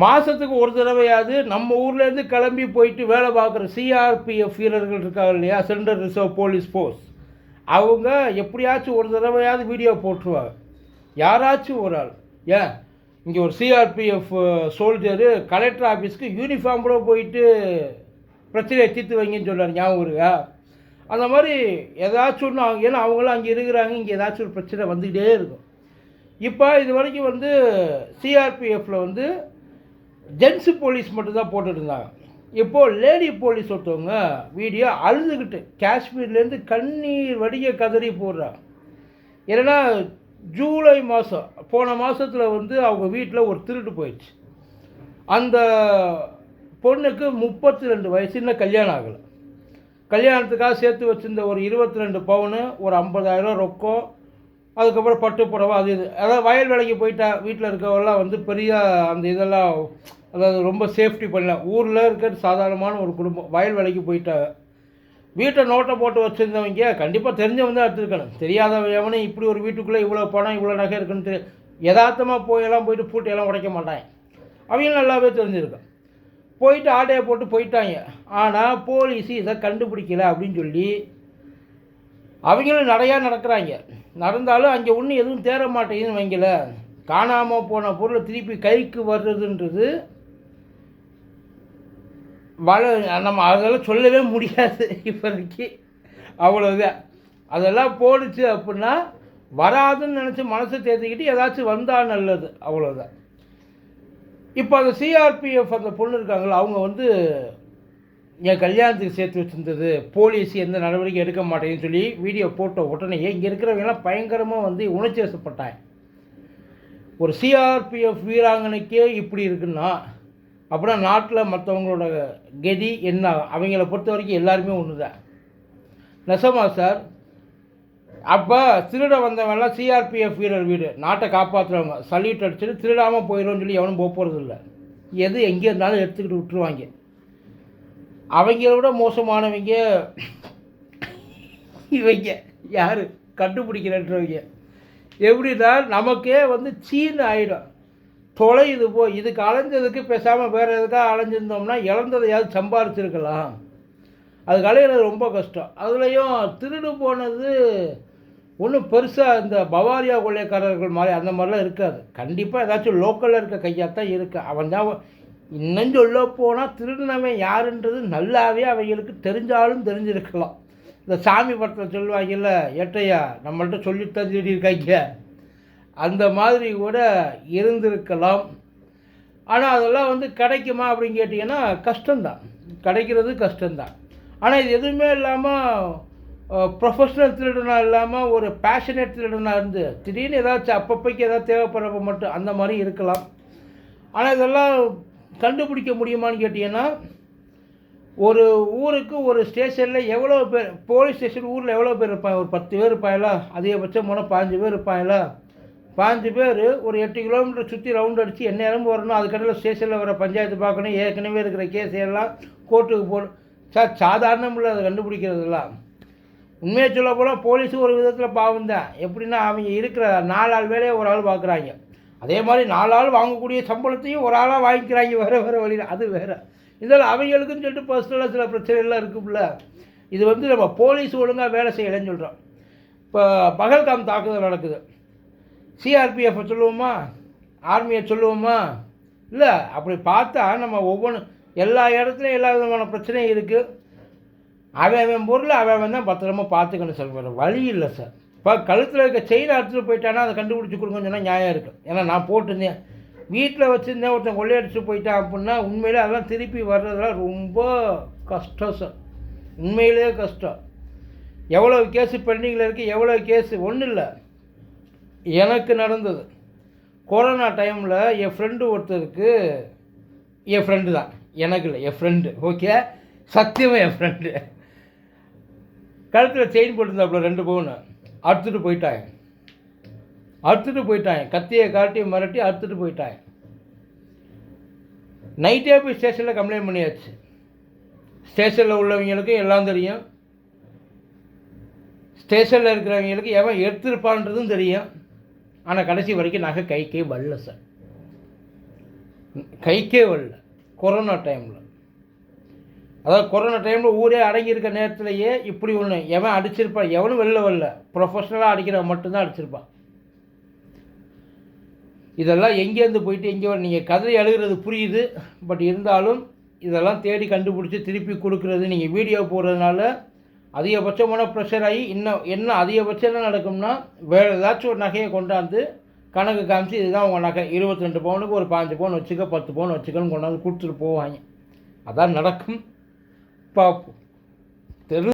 மாதத்துக்கு ஒரு தடவையாவது நம்ம ஊர்லேருந்து கிளம்பி போயிட்டு வேலை பார்க்குற சிஆர்பிஎஃப் வீரர்கள் இருக்காங்க இல்லையா? சென்ட்ரல் ரிசர்வ் போலீஸ் ஃபோர்ஸ் அவங்க எப்படியாச்சும் ஒரு தடவையாவது வீடியோ போட்டுருவாங்க. யாராச்சும் ஒரு ஆள். ஏன்? இங்கே ஒரு சிஆர்பிஎஃப் சோல்ஜரு கலெக்டர் ஆஃபீஸ்க்கு யூனிஃபார்ம் கூட போயிட்டு பிரச்சனையை தீர்த்து வைங்கன்னு சொல்கிறார் ஞாபகம் இருக்கா அந்த மாதிரி ஏதாச்சும் ஒன்று அவங்க ஏன்னா அவங்களாம் அங்கே இருக்கிறாங்க. இங்கே ஏதாச்சும் ஒரு பிரச்சனை வந்துக்கிட்டே இருக்கும். இப்போ இது வரைக்கும் வந்து சிஆர்பிஎஃப்பில் வந்து ஜென்ஸு போலீஸ் மட்டும்தான் போட்டுட்டு இருந்தாங்க இப்போது லேடி போலீஸ் ஒருத்தவங்க வீடியோ அழுதுகிட்டு காஷ்மீர்லேருந்து கண்ணீர் வடிய கதறி போடுறாங்க. ஏன்னா ஜூலை மாதம் போன மாதத்தில் வந்து அவங்க வீட்டில் ஒரு திருட்டு போயிடுச்சு. அந்த பொண்ணுக்கு முப்பத்தி ரெண்டு வயசு இன்னும் கல்யாணம் ஆகலை. கல்யாணத்துக்காக சேர்த்து வச்சிருந்த ஒரு இருபத்தி ரெண்டு பவுனு ஒரு ஐம்பதாயிரம் ரொக்கம் அதுக்கப்புறம் பட்டு புடவை அது இது. அதாவது வயல் வேலைக்கு போயிட்டா வீட்டில் இருக்கவெல்லாம் வந்து பெரிய அந்த இதெல்லாம் அதாவது ரொம்ப சேஃப்டி பண்ணல. ஊரில் இருக்கிற சாதாரணமான ஒரு குடும்பம் வயல் வேலைக்கு போயிட்டாங்க வீட்டை நோட்டை போட்டு வச்சுருந்தவங்க கண்டிப்பாக தெரிஞ்சவங்க தான் எடுத்துருக்கணும். தெரியாதவன் எவனும் இப்படி ஒரு வீட்டுக்குள்ளே இவ்வளோ பணம் இவ்வளோ நகை இருக்குன்னு தெரி யதார்த்தமாக போயெல்லாம் போயிட்டு பூட்டையெல்லாம் உடைக்க மாட்டாங்க. அவங்களும் நல்லாவே தெரிஞ்சிருக்கும் போயிட்டு ஆடையை போட்டு போயிட்டாங்க. ஆனால் போலீஸ் இதை கண்டுபிடிக்கல அப்படின்னு சொல்லி அவங்களும் நிறையா நடக்கிறாங்க. நடந்தாலும் அங்கே ஒன்றும் எதுவும் தேர மாட்டேங்குதுன்னு வைங்கல காணாமல் போன பொருளை திருப்பி கைக்கு வர்றதுன்றது வாழ நம்ம அதெல்லாம் சொல்லவே முடியாது இப்போதைக்கு. அவ்வளோதான் அதெல்லாம் போடுச்சு அப்படின்னா வராதுன்னு நினச்சி மனசை தேர்த்திக்கிட்டு ஏதாச்சும் வந்தால் நல்லது. அவ்வளோதான் இப்போ அந்த சிஆர்பிஎஃப் அந்த பொண்ணு இருக்காங்களா அவங்க வந்து என் கல்யாணத்துக்கு சேர்த்து வச்சுருந்தது. போலீஸ் எந்த நடவடிக்கை எடுக்க மாட்டேன்னு சொல்லி வீடியோ போட்ட உடனே இங்கே இருக்கிறவங்கலாம் பயங்கரமாக வந்து உணர்ச்சி வசப்பட்டாங்க. ஒரு சிஆர்பிஎஃப் வீராங்கனைக்கே இப்படி இருக்குன்னா அப்படின்னா நாட்டில் மற்றவங்களோட கதி என்ன? அவங்கள பொறுத்த வரைக்கும் எல்லாருமே ஒன்று தான் நெசமா சார்? அப்போ திருட வந்தவன்லாம் சிஆர்பிஎஃப் வீரர் வீடு. நாட்டை காப்பாற்றுறவங்க சல்யூட் அடிச்சுட்டு திருடாமல் போயிடும்னு சொல்லி எவனும் போக போகிறது இல்லை எது எங்கே இருந்தாலும் எடுத்துக்கிட்டு விட்டுருவாங்க. அவங்கள விட மோசமானவங்க இவங்க யார்? கண்டுபிடிக்கிறன்றவங்க. எப்படின்னா நமக்கே வந்து சீன்னு தொலையுது போ. இதுக்கு அலைஞ்சதுக்கு பேசாமல் வேறு எதுக்காக அலைஞ்சிருந்தோம்னா இழந்ததையாவது சம்பாரிச்சிருக்கலாம். அதுக்கு அலையிறது ரொம்ப கஷ்டம். அதுலேயும் திருடு போனது ஒன்றும் பெருசாக இந்த பவாரியா கொள்ளைக்காரர்கள் மாதிரி அந்த மாதிரிலாம் இருக்காது. கண்டிப்பாக ஏதாச்சும் லோக்கலில் இருக்க கையாக தான் இருக்குது அவன் தான் இன்னும் சொல்ல போனால் திருடினவன் யாருன்றது நல்லாவே அவங்களுக்கு தெரிஞ்சாலும் தெரிஞ்சிருக்கலாம். இந்த சாமி படத்தில் சொல்லுவாங்கல்ல ஏட்டையா சொல்லி சொல்லித்தான் இருக்காங்க அந்த மாதிரி கூட இருந்திருக்கலாம். ஆனால் அதெல்லாம் வந்து கிடைக்குமா அப்படின்னு கேட்டிங்கன்னா கஷ்டம்தான். கிடைக்கிறது கஷ்டம்தான். ஆனால் இது எதுவுமே இல்லாமல் ப்ரொஃபஷ்னல் திருடனாக இல்லாமல் ஒரு பேஷனேட் திருடனாக இருந்து திடீர்னு ஏதாச்சும் அப்பப்போக்கு ஏதாவது தேவைப்படுறப்ப மட்டும் அந்த மாதிரி இருக்கலாம். ஆனால் இதெல்லாம் கண்டுபிடிக்க முடியுமான்னு கேட்டிங்கன்னா ஒரு ஊருக்கு ஒரு ஸ்டேஷனில் எவ்வளோ பேர் போலீஸ் ஸ்டேஷன் ஊரில் எவ்வளோ பேர் இருப்பாங்க? ஒரு பத்து பேர் இருப்பாங்களா? அதிகபட்சம் மூணு பாஞ்சு பேர் இருப்பாங்களா? பாஞ்சு பேர் ஒரு எட்டு கிலோமீட்டர் சுற்றி ரவுண்ட் அடித்து என்ன இறம்பு வரணும். அதுக்கடையில் ஸ்டேஷனில் வர பஞ்சாயத்து பார்க்கணும். ஏற்கனவே இருக்கிற கேஸ் எல்லாம் கோர்ட்டுக்கு போகணும். சார் சாதாரணம் இல்லை. அதை கண்டுபிடிக்கிறதுலாம் உண்மையை சொல்ல போனால் போலீஸும் ஒரு விதத்தில் பாவம் தான். எப்படின்னா அவங்க இருக்கிற நாலு ஆள் வேலையை ஒரு ஆள் பார்க்குறாங்க. அதே மாதிரி நாலு ஆள் வாங்கக்கூடிய சம்பளத்தையும் ஒரு ஆளாக வாங்கிக்கிறாங்க. வேறு வேறு வழியில். அது வேறு. இதில் அவங்களுக்குன்னு சொல்லிட்டு பர்சனலாக சில பிரச்சனைகள்லாம் இருக்கும்ல. இது வந்து நம்ம போலீஸ் ஒழுங்காக வேலை செய்யலைன்னு சொல்கிறோம் இப்போ பகல்காம் தாக்குதல் நடக்குது. சிஆர்பிஎஃப்பை சொல்லுவோமா? ஆர்மியை சொல்லுவோமா? இல்லை அப்படி பார்த்தா நம்ம ஒவ்வொன்று எல்லா இடத்துலையும் எல்லா விதமான பிரச்சனையும் இருக்குது அவன் பொருளை அவன் தான் பத்திரமா பார்த்துக்கணும் சார். வேறு வழி இல்லை சார். இப்போ கழுத்தில் இருக்க செயின் எடுத்துகிட்டு போயிட்டானா அதை கண்டுபிடிச்சி கொடுங்கன்னு சொன்னால் நியாயம் இருக்குது ஏன்னா நான் போட்டிருந்தேன். வீட்டில் வச்சுருந்தேன் ஒருத்தன் கொள்ளையடிச்சு போயிட்டான் அப்படின்னா உண்மையிலே அதெல்லாம் திருப்பி வர்றதெல்லாம் ரொம்ப கஷ்டம் சார். உண்மையிலே கஷ்டம். எவ்வளோ கேஸு பெண்டிங்கில் இருக்குது எவ்வளோ கேஸு ஒன்றும் இல்லை. எனக்கு நடந்தது. கொரோனா டைமில் என் ஃப்ரெண்டு ஒருத்தருக்கு என் ஃப்ரெண்டு தான். எனக்கு இல்லை என் ஃப்ரெண்டு ஓகே சத்தியமாக என் ஃப்ரெண்டு கழுத்தில் செயின் போட்டிருந்தாப்புல ரெண்டு பவுன். அறுத்துட்டு போயிட்டாங்க. அறுத்துட்டு போயிட்டாங்க. கத்தியை காட்டி மிரட்டி அறுத்துட்டு போயிட்டாங்க. நைட்டே போய் ஸ்டேஷனில் கம்ப்ளைண்ட் பண்ணியாச்சு. ஸ்டேஷனில் உள்ளவங்களுக்கும் எல்லாம் தெரியும். ஸ்டேஷனில் இருக்கிறவங்களுக்கு எவன் எடுத்திருப்பான்றதும் தெரியும். ஆனால் கடைசி வரைக்கும் நகை கைக்கே வரல சார். கைக்கே வரல. கொரோனா டைமில் அதாவது கொரோனா டைமில் ஊரே அடங்கியிருக்க நேரத்திலேயே இப்படி ஒன்று எவன் அடிச்சிருப்பான் எவனும் வெளில வரல. ப்ரொஃபஷ்னலாக அடிக்கிறவன் மட்டும்தான் அடிச்சிருப்பான். இதெல்லாம் எங்கேருந்து போயிட்டு எங்கே வர நீங்கள் கதை எழுதுறது புரியுது பட் இருந்தாலும் இதெல்லாம் தேடி கண்டுபிடிச்சி திருப்பி கொடுக்குறது நீங்கள் வீடியோ போடுறதுனால அதிகபட்சமான ப்ரெஷர் ஆகி இன்னும் என்ன அதிகபட்சம் என்ன நடக்கும்னா வேறு ஏதாச்சும் ஒரு நகையை கொண்டாந்து கணக்கு காமிச்சு இதுதான் உங்கள் நகை. இருபத்தி ரெண்டு பவுனுக்கு ஒரு பாஞ்சு பவுன் வச்சுக்க பத்து பவுன் வச்சுக்கன்னு கொண்டாந்து கொடுத்துட்டு போவாங்க. அதான் நடக்கும். பார்ப்போம். தெரு